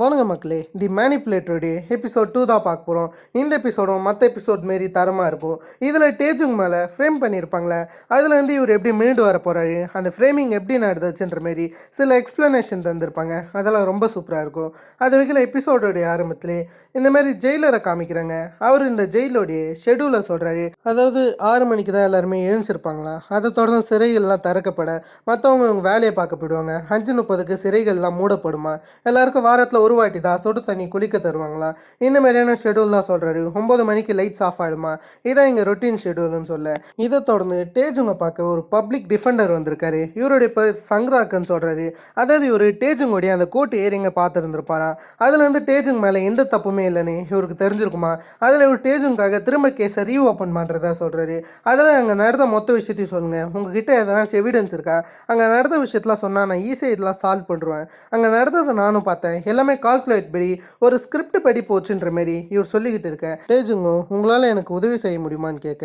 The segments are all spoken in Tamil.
வணங்க மக்களே தி மேனிப்புலேட்டருடைய எபிசோட் டூ தான் பார்க்க போகிறோம் இந்த எபிசோடும் மற்ற எபிசோட் மாரி தரமாக இருக்கும். இதில் டேஜுங் மேலே ஃப்ரேம் பண்ணியிருப்பாங்களே அதில் வந்து இவர் எப்படி மீண்டு வர போகிறாரு அந்த ஃப்ரேமிங் எப்படி நடந்துச்சுன்ற மாரி சில எக்ஸ்ப்ளனேஷன் தந்திருப்பாங்க. அதெல்லாம் ரொம்ப சூப்பராக இருக்கும். அது வகையில் எபிசோடோடைய ஆரம்பத்திலே இந்த மாதிரி ஜெயிலரை காமிக்கிறாங்க. அவர் இந்த ஜெயிலோடைய ஷெடியூலை சொல்கிறாரு அதாவது ஆறு மணிக்கு தான் எல்லாருமே எழுந்திருப்பாங்களா? அதை தொடர்ந்து சிறைகள்லாம் திறக்கப்பட மற்றவங்க அவங்க வேலையை பார்க்க போயிடுவாங்க. அஞ்சு முப்பதுக்கு சிறைகள்லாம் மூடப்படுமா? எல்லாருக்கும் வாரத்தில் ஒரு வாட்டி தான் சொட்டு தண்ணி குளிக்க தருவாங்களா? இந்த மாதிரியான ஷெடியூல் தான் சொல்கிறாரு ஒம்பது மணிக்கு லைட்ஸ் ஆஃப் ஆகிடுமா இதான் இங்கே ரொட்டீன் ஷெடியூல்னு சொல்ல. இதை தொடர்ந்து டேஜுங்க பார்க்க ஒரு பப்ளிக் டிஃபெண்டர் வந்திருக்காரு. இவருடைய பேர் சங்கராக்குன்னு சொல்கிறாரு அதாவது இவர் டேஜுங்கோடைய அந்த கோட்டு ஏரிங்க பார்த்துருந்துருப்பாரா? அதில் வந்து டேஜுங் மேலே எந்த தப்புமே இல்லைன்னு இவருக்கு தெரிஞ்சிருக்குமா? அதில் இவர் டேஜுங்காக திரும்ப கேஸை ரீ ஓப்பன் பண்ணுறதா சொல்கிறாரு அதில் அங்கே நடந்த மொத்த விஷயத்தையும் சொல்லுங்கள் உங்ககிட்ட எதனாச்சும் எவிடன்ஸ் இருக்கா? அங்கே நடந்த விஷயத்தெலாம் சொன்னால் நான் ஈஸியாக இதெல்லாம் சால்வ் பண்ணுவேன் அங்கே நடந்ததை நானும் பார்த்தேன். எல்லாமே கால்குலேட் படி ஒரு ஸ்கிரிப்ட் படி போச்சுன்ற மாரி இவர் சொல்லிக்கிட்டு இருக்க. டேஜுங்கும் உங்களால் எனக்கு உதவி செய்ய முடியுமான்னு கேட்க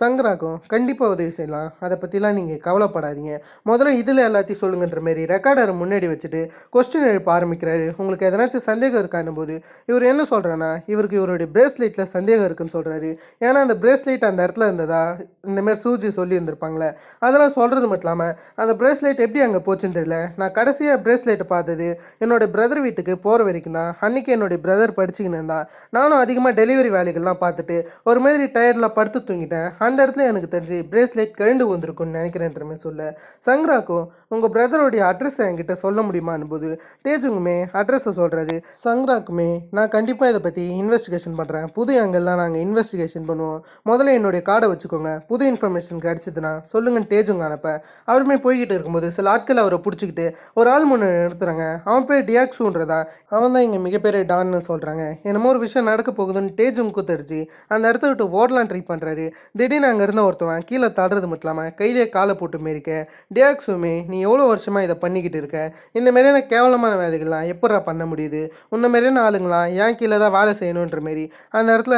சங்கராக்கும் கண்டிப்பாக உதவி செய்யலாம். அதை பற்றிலாம் நீங்கள் கவலைப்படாதீங்க. முதல்ல இதில் எல்லாத்தையும் சொல்லுங்கன்ற மாரி ரெக்கார்டரை முன்னாடி வச்சுட்டு கொஸ்டின் எழுப்ப ஆரம்பிக்கிறாரு. உங்களுக்கு எதனாச்சும் சந்தேகம் இருக்கான்னு போது இவர் என்ன சொல்கிறேன்னா இவருக்கு இவருடைய பிரேஸ்லெட்டில் சந்தேகம் இருக்குன்னு சொல்கிறாரு ஏன்னா அந்த பிரேஸ்லெட் அந்த இடத்துல இருந்ததா? இந்தமாரி சூஜி சொல்லியிருந்திருப்பாங்களே அதெல்லாம் சொல்கிறது மட்டும் இல்லாமல் அந்த பிரேஸ்லெட் எப்படி அங்கே போச்சுன்னு தெரியல. நான் கடைசியாக பிரேஸ்லெட்டை பார்த்தது என்னோடய பிரதர் வீட்டுக்கு போகிற வரைக்கும் தான் அன்றைக்கி என்னுடைய பிரதர் படிச்சுக்கின்னு இருந்தான் நானும் அதிகமாக டெலிவரி வேலைகள்லாம் பார்த்துட்டு ஒரு மாதிரி டயர்டில் படுத்து தூங்கிட்டேன். அந்த இடத்துல எனக்கு தெரிஞ்சு பிரேஸ்லெட் கழிந்து வந்திருக்கும்னு நினைக்கிறேன்ற மாதிரி சொல்ல. சங்கராக்கும் உங்கள் பிரதருடைய அட்ரஸை என்கிட்ட சொல்ல முடியுமான்னு போது டேஜுங்குமே அட்ரஸை சொல்கிறாரு சங்கராக்குமே நான் கண்டிப்பாக இதை பற்றி இன்வெஸ்டிகேஷன் பண்ணுறேன் புது அங்கெல்லாம் நாங்கள் இன்வெஸ்டிகேஷன் பண்ணுவோம். முதல்ல என்னுடைய கார்டை வச்சுக்கோங்க. புது இன்ஃபர்மேஷன் கிடச்சிதுன்னா சொல்லுங்கன்னு டேஜுங்க அனுப்ப. அவருமே போய்கிட்டு இருக்கும்போது சில ஆட்கள் அவரை பிடிச்சிக்கிட்டு ஒரு ஆள் முன்னு நிறுத்துறாங்க. அவன் பேர் டியாக்ஸுன்றதா அவன் தான் இங்கே மிகப்பெரிய டான்னு சொல்கிறாங்க என்னமோ ஒரு விஷயம் நடக்க போகுதுன்னு டேஜுங்க்கு தெரிஞ்சு அந்த இடத்த விட்டு ஓடலாம் ட்ரை பண்ணுறாரு திடீர்னு அங்கே இருந்த ஒருத்தவன் கீழே தடுறது மட்டும் இல்லாமல் கையிலே காலை போட்டு மேரிக்க டேக்ஸுமே நீ எவ்வளோ வருஷமாக இதை பண்ணிக்கிட்டு இருக்க? இந்த மாதிரியான கேவலமான வேலைகள்லாம் எப்படா பண்ண முடியுது? உன்ன மாதிரியான ஆளுங்களாம் ஏன் கீழே தான் வேலை செய்யணுன்ற மாரி அந்த இடத்துல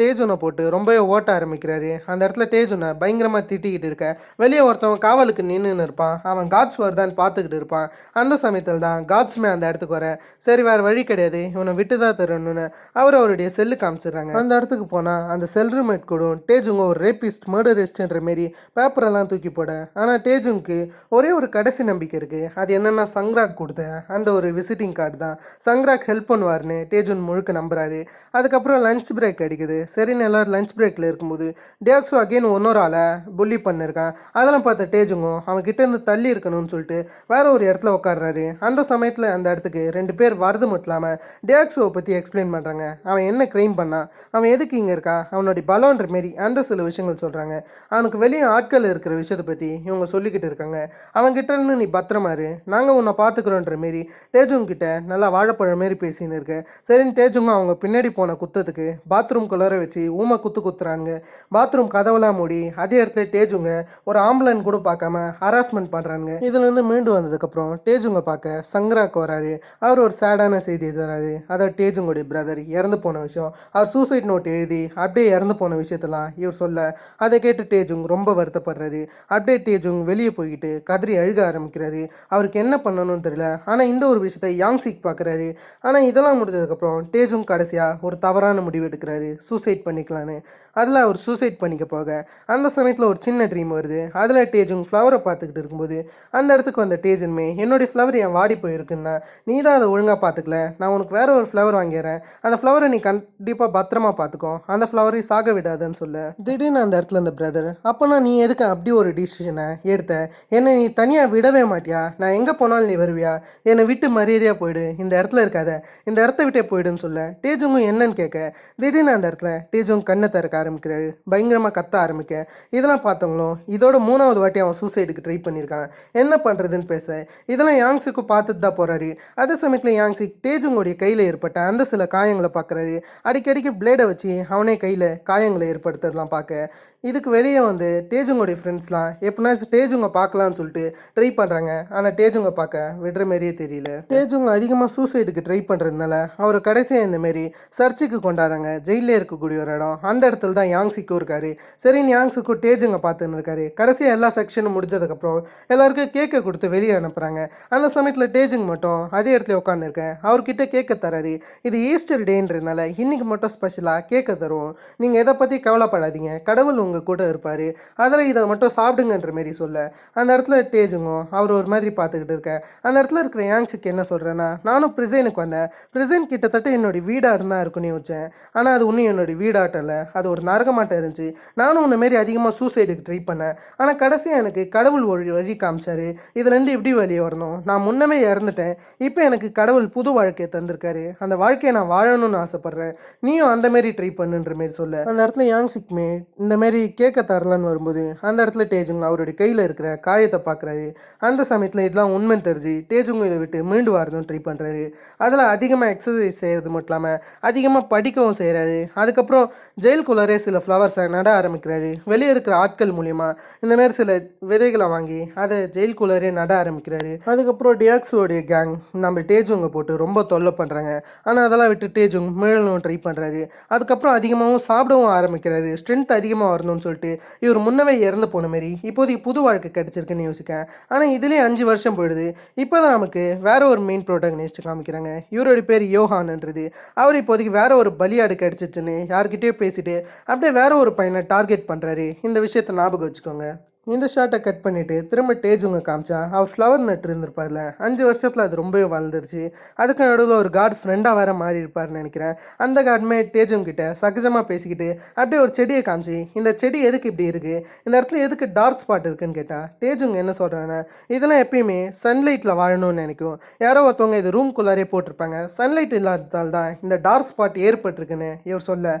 டேஜுனை போட்டு ரொம்பவே ஓட்ட ஆரம்பிக்கிறாரு. அந்த இடத்துல டேஜுனை பயங்கரமாக திட்டிக்கிட்டு இருக்க. வெளியே ஒருத்தவன் காவலுக்கு நின்றுன்னு இருப்பான். அவன் காட்ஸ் வருதான்னு பார்த்துக்கிட்டு இருப்பான். அந்த சமயத்தில் தான் காட்ஸ்மே அந்த இடத்துக்கு வர சரி வேறு வழி கிடையாது. இவனை விட்டு தான் தரணும்னு அவர் அவருடைய செல்லு காமிச்சிடுறாங்க. அந்த இடத்துக்கு போனால் அந்த செல் ரூம்மேட் கூட டேஜுங்க ஒரு ரேபிஸ்ட் மர்டரிஸ்ட்ன்ற மாரி பேப்பரெல்லாம் தூக்கி போட. ஆனால் டேஜுங்க்கு ஒரே ஒரு கடைசி நம்பிக்கை இருக்குது அது என்னென்னா சங்ராக் கொடுத்த அந்த ஒரு விசிட்டிங் கார்டு தான். சங்ராக் ஹெல்ப் பண்ணுவார்னு டேஜுன் முழுக்க நம்புறாரு. அதுக்கப்புறம் லஞ்ச் பிரேக் அடிக்குது. சரின்னு எல்லோரும் லஞ்ச் பிரேக்கில் இருக்கும்போது டியாக்ஸோ அகெயின் ஒன்னொரு ஆளை புள்ளி பண்ணிருக்கான். அதெல்லாம் பார்த்த டேஜுங்கும் அவன் கிட்டேருந்து தள்ளி இருக்கணும்னு சொல்லிட்டு வேற ஒரு இடத்துல உட்காடுறாரு அந்த சமயத்தில் அந்த இடத்துக்கு ரெண்டு பேர் வரது மட்டும் இல்லாமல் டியாக்ஸோவை பற்றி எக்ஸ்பிளைன் பண்ணுறாங்க அவன் என்ன க்ரைம் பண்ணான் அவன் எதுக்கு இங்கே இருக்கான் அவனுடைய பலோன்ற மாரி அந்த சில விஷயங்கள் சொல்கிறாங்க அவனுக்கு வெளியே ஆட்கள் இருக்கிற விஷயத்தை பற்றி இவங்க சொல்லிக்கிட்டு இருக்காங்க. அவன்கிட்ட இருந்து நீ பத்திரமாரு நாங்கள் உன்னை பார்த்துக்குறோன்ற மாரி டேஜுங்கிட்ட நல்லா வாழைப்பழம் மாரி பேசின்னு இருக்க. சரின்னு டேஜுங்க அவங்க பின்னாடி போன குத்தத்துக்கு பாத்ரூம் குளர வச்சு ஊமை குத்து குத்துறானுங்க. பாத்ரூம் கதவெல்லாம் மூடி அதே இடத்துல டேஜுங்க ஒரு ஆம்புலன் கூட பார்க்காம ஹராஸ்மெண்ட் பண்ணுறானுங்க இதுலேருந்து மீண்டு வந்ததுக்கப்புறம் டேஜுங்க பார்க்க சங்கராக்கு வராரு. அவர் ஒரு சேடான செய்தி தராரு அதாவது டேஜுங்களுடைய பிரதர் இறந்து போன விஷயம். அவர் சூசைட் நோட் எழுதி அப்படியே இறந்து போன விஷயத்தெல்லாம் இவர் சொல்ல அதை கேட்டு டேஜுங் ரொம்ப வருத்தப்படுறாரு. அப்படியே டேஜுங் வெளியே போய்கிட்டு கதறி அழுக ஆரம்பிக்கிறாரு. அவருக்கு என்ன பண்ணணும்னு தெரியல. ஆனால் இந்த ஒரு விஷயத்தை யாங்சிக் பார்க்குறாரு. ஆனால் இதெல்லாம் முடிஞ்சதுக்கப்புறம் டேஜுங் கடைசியாக ஒரு தவறான முடிவு எடுக்கிறாரு. சூசைட் பண்ணிக்கலான்னு. அதில் அவர் சூசைட் பண்ணிக்க போக அந்த சமயத்தில் ஒரு சின்ன ட்ரீம் வருது. அதில் டேஜுங் ஃப்ளவரை பார்த்துக்கிட்டு இருக்கும்போது அந்த இடத்துக்கு வந்த டேஜன்மே என்னுடைய ஃப்ளவர் என் வாடி போயிருக்குன்னா நீ தான் அதை ஒழுங்காக பார்த்துக்கல. நான் உனக்கு வேற ஒரு ஃப்ளவர் வாங்கிடுறேன். அந்த ஃப்ளவரை நீ கண்டிப்பாக பத்திரமா பார்த்துக்கோ. அந்த ஃப்ளவரையும் சாக விடாதுன்னு சொல்ல. திடீர்னு அந்த இடத்துல அந்த பிரதர் அப்போனா நீ எதுக்கு அப்படி ஒரு டிசிஷனை எடுத்த? என்னை நீ தனியாக விடவே மாட்டியா? நான் எங்கே போனாலும் நீ வருவியா? என்னை விட்டு மரியாதையாக போயிடு. இந்த இடத்துல இருக்காத. இந்த இடத்த விட்டே போயிடுன்னு சொல்ல. டேஜுங்க என்னன்னு கேட்க திடீர்னு அந்த இடத்துல டேஜுங் கண்ணை திறக்க ஆரம்பிக்கிறாரு. பயங்கரமாக கத்த ஆரம்பிக்க. இதெல்லாம் பார்த்தவங்களும் இதோட மூணாவது வாட்டி அவன் சூசைடுக்கு ட்ரை பண்ணியிருக்கான். என்ன பண்ணுறதுன்னு பேச. இதெல்லாம் யாங்ஸுக்கு பார்த்துட்டு தான் போகிறாரு அதே சமயத்தில் யாங்ஸி டேஜுங்கோடைய கையில் ஏற்பட்ட அந்த சில காயங்களை பார்க்குறாரு. அடிக்கடிக்கு பிளேடை வச்சு அவனே கையில் காயங்களை ஏற்படுத்துறதெல்லாம் பார்க்க. இதுக்கு வெளியே வந்து டேஜுங்கோடைய ஃப்ரெண்ட்ஸ்லாம் எப்படின்னா டேஜுங்க பார்க்கலான்னு சொல்லிட்டு ட்ரை பண்ணுறாங்க ஆனால் டேஜுங்க பார்க்க விடுற மாதிரியே தெரியல. டேஜுங்க அதிகமாக சூசைடுக்கு ட்ரை பண்ணுறதுனால அவர் கடைசியாக இந்த மாரி சர்ச்சுக்கு கொண்டாடுறாங்க. ஜெயிலே இருக்க இருக்கக்கூடிய ஒரு இடம். அந்த இடத்துல தான் யாங்ஸிக்கும் இருக்காரு. சரி யாங்ஸுக்கும் டேஜுங்க பார்த்துன்னு இருக்காரு. கடைசியாக எல்லா செக்ஷனும் முடிஞ்சதுக்கப்புறம் எல்லாருக்கும் கேக்கை கொடுத்து வெளியே அனுப்புகிறாங்க அந்த சமயத்தில் டேஜுங் மட்டும் அதே இடத்துல உட்காந்துருக்கேன் அவர்கிட்ட கேக்க தராரு. இது ஈஸ்டர் டேன்றதுனால இன்றைக்கி மட்டும் ஸ்பெஷலாக கேட்க தருவோம். நீங்கள் எதை பற்றி கவலைப்படாதீங்க. கடவுள் உங்கள் கூட இருப்பார். அதில் இதை மட்டும் சாப்பிடுங்கன்ற மாரி சொல்ல. அந்த இடத்துல டேஜுங்கும் அவர் ஒரு மாதிரி பார்த்துக்கிட்டு இருக்க. அந்த இடத்துல இருக்கிற யாங்ஸுக்கு என்ன சொல்கிறேன்னா நானும் ப்ரிசைனுக்கு வந்தேன். ப்ரிசைன் கிட்டத்தட்ட என்னுடைய வீடாக இருந்தால் இருக்குன்னு வச்சேன் ஆனால் அது ஒன்றும் என்னுடைய வீடாட்டல அது ஒரு நரகமாட்டம் இருந்துச்சு. நானும் உன்ன மாரி அதிகமாக சூசைடுக்கு ட்ரை பண்ணேன். ஆனால் கடைசியாக எனக்கு கடவுள் வழி வழி காமிச்சாரு. இதுலேருந்து எப்படி வெளியே வரணும். நான் முன்னமே இறந்துட்டேன். இப்போ எனக்கு கடவுள் புது வாழ்க்கையை தந்திருக்காரு. அந்த வாழ்க்கையை நான் வாழணும்னு ஆசைப்பட்றேன். நீயும் அந்த மாரி ட்ரை பண்ணுன்ற மாரி சொல்ல. அந்த இடத்துல யாங் சிக்மே இந்தமாரி கேட்க தரலான்னு வரும்போது அந்த இடத்துல டேஜுங்க அவருடைய கையில் இருக்கிற காயத்தை பார்க்குறாரு அந்த சமயத்தில் இதெல்லாம் உண்மை தெரிஞ்சு டேஜுங்க இதை விட்டு மீண்டு வரணும்னு ட்ரை பண்ணுறாரு அதில் அதிகமாக எக்ஸசைஸ் செய்கிறது மட்டும் இல்லாமல் அதிகமாக படிக்கவும் செய்கிறாரு அதுக்கு அதுக்கப்புறம் ஜெயிலுக்குள்ளாரே சில ஃப்ளவர்ஸை நட ஆரம்பிக்கிறாரு. வெளியே இருக்கிற ஆட்கள் மூலிமா இந்த மாதிரி சில விதைகளை வாங்கி அதை ஜெயிலுக்குள்ளாரே நட ஆரம்பிக்கிறாரு. அதுக்கப்புறம் டியாக்ஸோடைய கேங் நம்ம டேஜுங்க போட்டு ரொம்ப தொல்லை பண்ணுறாங்க ஆனால் அதெல்லாம் விட்டு டேஜுங் மேலும் ட்ரை பண்ணுறாரு அதுக்கப்புறம் அதிகமாகவும் சாப்பிடவும் ஆரம்பிக்கிறாரு. ஸ்ட்ரென்த் அதிகமாக வரணும்னு சொல்லிட்டு இவர் முன்னவே இறந்து போன மாரி இப்போதைக்கு புது வாழ்க்கை கிடச்சிருக்குன்னு யோசிக்கேன் ஆனால் இதுலேயே அஞ்சு வருஷம் போயிடுது. இப்போ தான் நமக்கு வேற ஒரு மெயின் ப்ரோட்டகனிஸ்ட் காமிக்கிறாங்க. இவரோட பேர் யோகான்ன்றது. அவர் இப்போதைக்கு வேற ஒரு பலியாடு கிடச்சிச்சுன்னு யார்கிட்டயோ பேசிட்டு அப்படியே வேற ஒரு பையனை டார்கெட் பண்ணுறாரு இந்த விஷயத்தை ஞாபகம் வச்சுக்கோங்க. இந்த ஷாட்டை கட் பண்ணிவிட்டு திரும்ப டேஜுங்க காமிச்சா அவர் ஃப்ளவர் நட்டு இருந்திருப்பார்ல அஞ்சு வருஷத்தில் அது ரொம்பவே வளர்ந்துருச்சு. அதுக்கு நடுவில் ஒரு காட் ஃப்ரெண்டாக வேற மாறி இருப்பார்னு நினைக்கிறேன். அந்த காட்மே டேஜுங்க கிட்ட சகஜமாக பேசிக்கிட்டு அப்படியே ஒரு செடியை காமிச்சு இந்த செடி எதுக்கு இப்படி இருக்குது இந்த இடத்துல எதுக்கு டார்க் ஸ்பாட் இருக்குன்னு கேட்டால் டேஜுங்க என்ன சொல்கிறாங்கன்னா இதெல்லாம் எப்பயுமே சன்லைட்டில் வாழணும்னு நினைக்கும். யாரோ ஒருத்தவங்க இது ரூம்குள்ளாரே போட்டிருப்பாங்க. சன்லைட் இல்லாததால் தான் இந்த டார்க் ஸ்பாட் ஏற்பட்டிருக்குன்னு இவர் சொல்ல.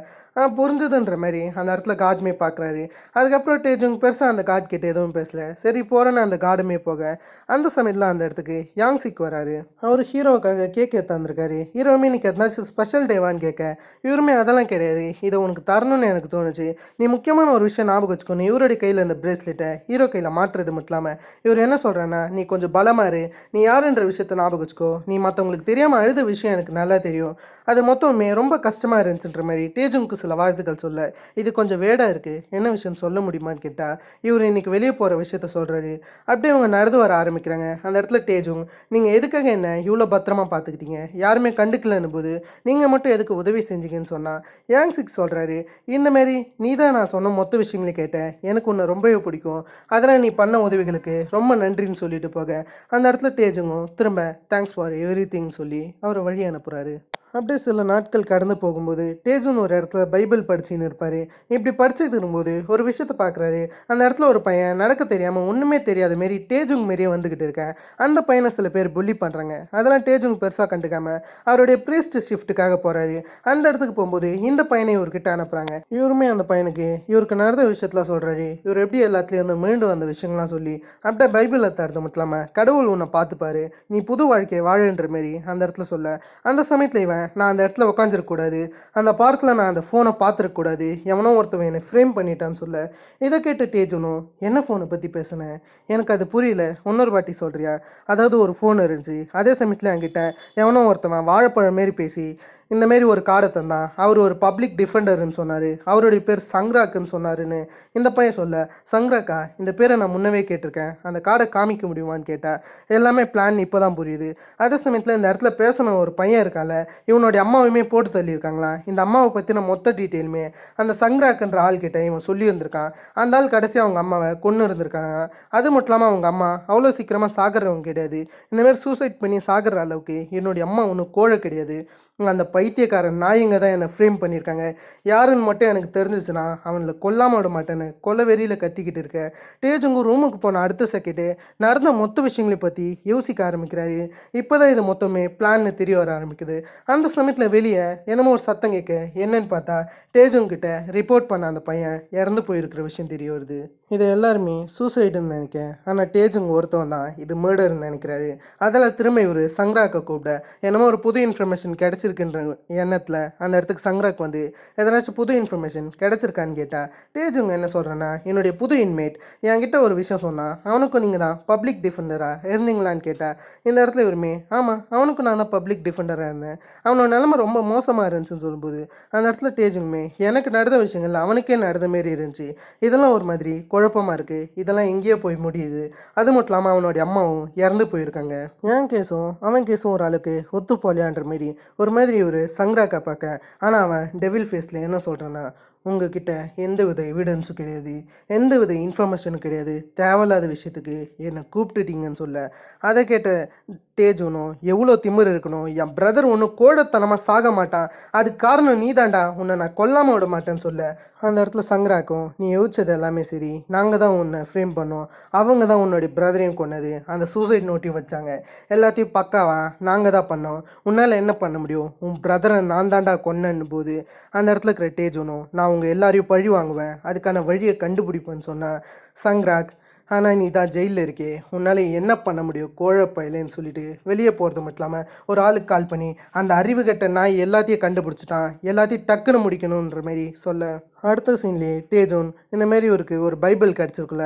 புரிஞ்சுதுன்ற மாதிரி அந்த இடத்துல காட்மே பார்க்குறாரு அதுக்கப்புறம் டேஜுங் பெருசாக அந்த காட் கிட்ட எதுவும் பேசல. சரி போகிறேன்னு அந்த கார்டுமே போக அந்த சமயத்தில் அந்த இடத்துக்கு யாங்சிக் வராரு. அவர் ஹீரோவுக்காக கேக் எடுத்தாந்துருக்காரு ஹீரோவுமே இன்னைக்கு எதனாச்சும் ஸ்பெஷல் டேவான்னு கேட்க இவருமே அதெல்லாம் கிடையாது. இதை உனக்கு தரணும்னு எனக்கு தோணுச்சு. நீ முக்கியமான ஒரு விஷயம் ஞாபகம் வச்சுக்கணும் இவருடைய கையில் இந்த பிரேஸ்லெட்டை ஹீரோ கையில் மாற்றுறது மட்டும் இல்லாமல் இவர் என்ன சொல்கிறேன்னா நீ கொஞ்சம் பலமாரு நீ யாருன்ற விஷயத்த ஞாபகம் வச்சுக்கோ. நீ மற்றவங்களுக்கு தெரியாமல் அழுத விஷயம் எனக்கு நல்லா தெரியும். அது மொத்தமே ரொம்ப கஷ்டமாக இருந்துச்சுன்ற மாதிரி டேஜுங்க்கு சில வாழ்த்துக்கள் சொல்ல இது கொஞ்சம் வேடாக இருக்குது என்ன விஷயம் சொல்ல முடியுமான்னு கேட்டால் இவர் இன்னைக்கு வெளியே போகிற விஷயத்த சொல்கிறாரு அப்படியே அவங்க நடந்து வர ஆரம்பிக்கிறாங்க. அந்த இடத்துல டேஜுங் நீங்கள் எதுக்காக என்ன இவ்வளோ பத்திரமா பார்த்துக்கிட்டீங்க யாருமே கண்டுக்கலன்னு போது நீங்கள் மட்டும் எதுக்கு உதவி செஞ்சீங்கன்னு சொன்னால் யாங் சிக்ஸ் சொல்கிறாரு இந்தமாரி நீ தான் நான் சொன்ன மொத்த விஷயங்களையும் கேட்டேன். எனக்கு உன்னை ரொம்பவே பிடிக்கும். அதெல்லாம் நீ பண்ண உதவிகளுக்கு ரொம்ப நன்றின்னு சொல்லிட்டு போக. அந்த இடத்துல டேஜுங்கும் திரும்ப தேங்க்ஸ் ஃபார் எவ்ரி சொல்லி அவரை வழி அனுப்புகிறாரு அப்படியே சில நாட்கள் கடந்து போகும்போது டேஜுன்னு ஒரு இடத்துல பைபிள் படிச்சுன்னு இருப்பார். இப்படி படிச்சுட்டு இருக்கும்போது ஒரு விஷயத்த பார்க்குறாரு அந்த இடத்துல ஒரு பையன் நடக்க தெரியாமல் ஒன்றுமே தெரியாத மாரி டேஜுங் மாரியே வந்துக்கிட்டு இருக்கேன். அந்த பையனை சில பேர் புள்ளி பண்ணுறாங்க அதெல்லாம் டேஜுங் பெருசாக கண்டுக்காமல் அவருடைய ப்ரீஸ்ட் ஷிஃப்ட்டுக்காக போகிறாரு அந்த இடத்துக்கு போகும்போது இந்த பையனை இவர்கிட்ட அனுப்புகிறாங்க இவருமே அந்த பையனுக்கு இவருக்கு நடந்த விஷயத்தெலாம் சொல்கிறாரு இவர் எப்படி எல்லாத்துலேயும் வந்து மீண்டு வந்த விஷயங்கள்லாம் சொல்லி அப்படியே பைபிள் தடுத்து மட்டும் இல்லாமல் கடவுள் உன்னை பார்த்துப்பாரு. நீ புது வாழ்க்கையை வாழன்ற மாரி அந்த இடத்துல சொல்ல அந்த சமயத்தில் இவன் நான் அந்த இடத்துல உட்காந்துருக்கக்கூடாது அந்த பார்க்கில் நான் அந்த ஃபோனை பார்த்துருக்கக்கூடாது. எவனோ ஒருத்தவன் என்னை ஃப்ரேம் பண்ணிட்டான்னு சொல்ல. இதை கேட்டு டேஜனும் என்ன ஃபோனை பற்றி பேசினேன் எனக்கு அது புரியல. இன்னொரு பாட்டி சொல்கிறியா அதாவது ஒரு ஃபோன் இருந்துச்சு. அதே சமயத்தில் என்கிட்ட எவனோ ஒருத்தவன் வாழைப்பழம் மாரி பேசி இந்தமாரி ஒரு கார்டை தந்தான் அவர் ஒரு பப்ளிக் டிஃபெண்டர்னு சொன்னார். அவருடைய பேர் சங்ராக்குன்னு சொன்னாருன்னு இந்த பையன் சொல்ல சங்ராக்கா இந்த பேரை நான் முன்னவே கேட்டிருக்கேன். அந்த கார்டை காமிக்க முடியுமான்னு கேட்டேன் எல்லாமே பிளான் இப்போ தான் புரியுது. அதே சமயத்தில் இந்த இடத்துல பேசின ஒரு பையன் இருக்கால இவனுடைய அம்மாவையுமே போட்டு தள்ளியிருக்காங்களா? இந்த அம்மாவை பற்றின மொத்த டீட்டெயிலுமே அந்த சங்ராக்குன்ற ஆள்கிட்ட இவன் சொல்லி வந்திருக்கான் அந்த ஆள் கடைசி அவங்க அம்மாவை கொன்று இருந்திருக்காங்க. அது மட்டும் இல்லாமல் அவங்க அம்மா அவ்வளோ சீக்கிரமாக சாகிறவங்க கிடையாது. இந்தமாரி சூசைட் பண்ணி சாகிற அளவுக்கு என்னுடைய அம்மா ஒன்றும் கோழை கிடையாது. அந்த பைத்தியக்காரன் நாயங்க தான் என்னை ஃப்ரேம் பண்ணியிருக்காங்க. யாருன்னு மட்டும் எனக்கு தெரிஞ்சிச்சுன்னா அவனில் கொல்லாம விட மாட்டேன்னு கொலை வெறியில் கத்திக்கிட்டு இருக்கேன் டேஜுங்க ரூமுக்கு போன அடுத்த செகண்டு நடந்த மொத்த விஷயங்களை பற்றி யோசிக்க ஆரம்பிக்கிறாரு. இப்போ தான் இது மொத்தமே பிளான்னு தெரிய வர ஆரம்பிக்குது. அந்த சமயத்தில் வெளியே என்னமோ ஒரு சத்தம் கேட்க என்னன்னு பார்த்தா டேஜுங்கிட்ட ரிப்போர்ட் பண்ண அந்த பையன் இறந்து போயிருக்கிற விஷயம் தெரிய வருது. இது எல்லாருமே சூசைடுன்னு நினைக்கிறேன். ஆனால் டேஜுங்க ஒருத்தவன் தான். இது மர்டர்னு நினைக்கிறாரு. அதில் திரும்ப இவர் சங்கராக்க கூப்பிட என்னமோ ஒரு புது இன்ஃபர்மேஷன் கிடச்சிருக்குன்ற எண்ணத்தில் அந்த இடத்துக்கு சங்கராக் வந்து எதனாச்சும் புது இன்ஃபர்மேஷன் கிடச்சிருக்கான்னு கேட்டால் டேஜுங்க என்ன சொல்கிறேன்னா என்னுடைய புது இன்மேட் என்கிட்ட ஒரு விஷயம் சொன்னால் அவனுக்கும் நீங்கள் தான் பப்ளிக் டிஃபெண்டராக இருந்தீங்களான்னு கேட்டால் இந்த இடத்துல இவருமே ஆமாம் அவனுக்கும் நான் தான் பப்ளிக் டிஃபெண்டராக இருந்தேன். அவனோட நிலமை ரொம்ப மோசமாக இருந்துச்சுன்னு சொல்லும்போது அந்த இடத்துல டேஜுங்குமே எனக்கு நடந்த விஷயங்கள் அவனுக்கே நடந்த மாரி இருந்துச்சு. இதெல்லாம் ஒரு மாதிரி குழப்பமாக இருக்குது இதெல்லாம் எங்கேயோ போய் முடியுது. அது மட்டும் இல்லாமல் அவனுடைய அம்மாவும் இறந்து போயிருக்காங்க. என் கேஸும் அவன் கேஸும் ஒரு ஆளுக்கு ஒத்து போலியான்ற மாரி ஒரு மாதிரி ஒரு சங்கராக்கா பார்க்க. ஆனால் அவன் டெவில் ஃபேஸில் என்ன சொல்கிறான்னா உங்ககிட்ட எந்த வித எவிடன்ஸும் கிடையாது. எந்த வித இன்ஃபர்மேஷனும் கிடையாது. தேவையில்லாத விஷயத்துக்கு என்னை கூப்பிட்டுட்டீங்கன்னு சொல்ல. அதை கேட்ட டேஜ் ஒன்றும் எவ்வளோ திமிர் இருக்கணும்? என் பிரதர் ஒன்றும் கோடத்தனமாக சாக மாட்டான். அதுக்கு காரணம் நீ தாண்டா உன்னை நான் கொல்லாமல் விட மாட்டேன்னு சொல்ல. அந்த இடத்துல சங்கராக்கும் நீ யோசிச்சது எல்லாமே சரி. நாங்கள் தான் உன்னை ஃப்ரேம் பண்ணோம். அவங்க தான் உன்னுடைய பிரதரையும் கொன்னது. அந்த சூசைட் நோட்டையும் வச்சாங்க. எல்லாத்தையும் பக்காவா நாங்கள் தான் பண்ணோம். உன்னால் என்ன பண்ண முடியும்? உன் பிரதரை நான் தாண்டா கொன்னன்னு போது. அந்த இடத்துல இருக்கிற டேஜ் ஒன்றும் நான் அவங்க எல்லாரையும் பழி வாங்குவேன். அதுக்கான வழியை கண்டுபிடிப்பேன்னு சொன்னால் சங்ராக் ஆனால் நீ தான் ஜெயிலில் இருக்கே. உன்னால் என்ன பண்ண முடியும்? கோழப்பயிலேன்னு சொல்லிட்டு வெளியே போகிறது மட்டும் இல்லாமல் ஒரு ஆளுக்கு கால் பண்ணி அந்த அறிவு கட்ட நாய் எல்லாத்தையும் கண்டுபிடிச்சிட்டான். எல்லாத்தையும் டக்குன்னு முடிக்கணுன்ற மாதிரி சொல்ல. அடுத்த சீன்லேயே டேஜோன் இந்த மாரி ஒரு ஒரு பைபிள் கிடச்சிருக்குல்ல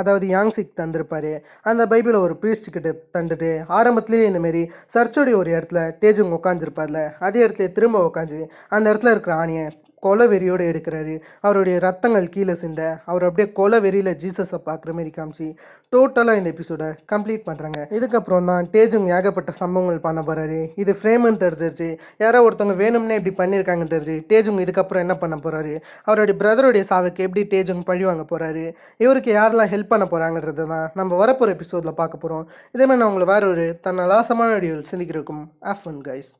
அதாவது யாங்சிக் தந்திருப்பாரு. அந்த பைபிளை ஒரு priest கிட்ட தந்துட்டு ஆரம்பத்துலேயே இந்த மாதிரி சர்ச்சோடைய ஒரு இடத்துல டேஜோங் உட்காந்துருப்பார்ல அதே இடத்துல திரும்ப உட்காந்து அந்த இடத்துல இருக்கிற ஆணியை கொலை வெறியோடு எடுக்கிறாரு. அவருடைய ரத்தங்கள் கீழே சிந்த அவர் அப்படியே கொலை வெறியில் ஜீசஸை பார்க்குற மாதிரி காமிச்சு டோட்டலாக இந்த எபிசோடை கம்ப்ளீட் பண்ணுறாங்க இதுக்கப்புறம் தான் டேஜுங் ஏகப்பட்ட சம்பவங்கள் பண்ண போகிறாரு இது ஃப்ரேம்னு தெரிஞ்சிருச்சு. யாரோ ஒருத்தவங்க வேணும்னே இப்படி பண்ணியிருக்காங்கன்னு தெரிஞ்சு டேஜுங் இதுக்கப்புறம் என்ன பண்ண போகிறாரு அவருடைய பிரதருடைய சாவுக்கு எப்படி டேஜுங் பழி வாங்க போகிறாரு இவருக்கு யாரெல்லாம் ஹெல்ப் பண்ண போகிறாங்கன்றது தான் நம்ம வரப்போகிற எபிசோடில் பார்க்க போகிறோம் இதே மாதிரி நான் உங்களை வேற ஒரு தன்னால் ஆசமான வீடியோவில் ஆஃப் ஆஃபன் கைஸ்